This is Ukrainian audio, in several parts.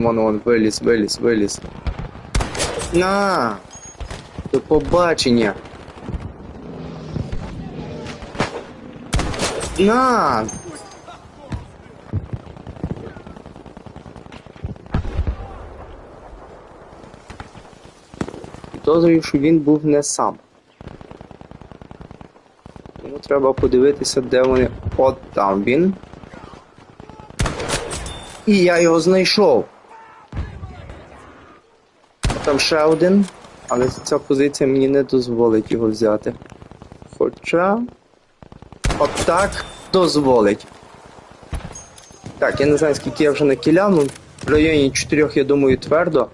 Вон, вон, виліз, виліз, виліз. На! До побачення. На! Підозрюю, що він був не сам. Йому треба подивитися, де вони. От там він. І я його знайшов. Там ще один, але ця позиція мені не дозволить його взяти. Хоча. От так дозволить. Так, я не знаю, скільки я вже накіляв, ну в районі 4, я думаю, твердо.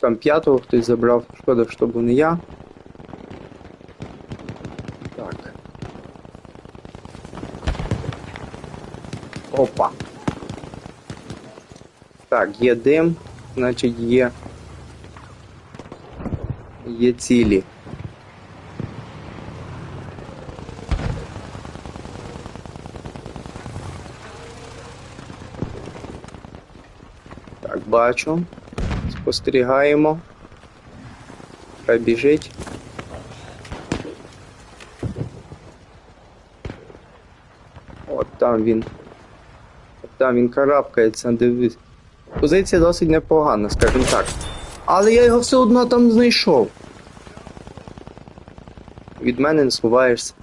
Там п'ятого хтось забрав, шкода, що був не я. Так. Опа. Так, є дим, значить є. Є цілі. Так, бачу. Спостерігаємо. Хай біжить. От там він. От там він карабкається, дивись. Позиція досить непогана, скажімо так. Але я його все одно там знайшов. Від мене не сховаєшся.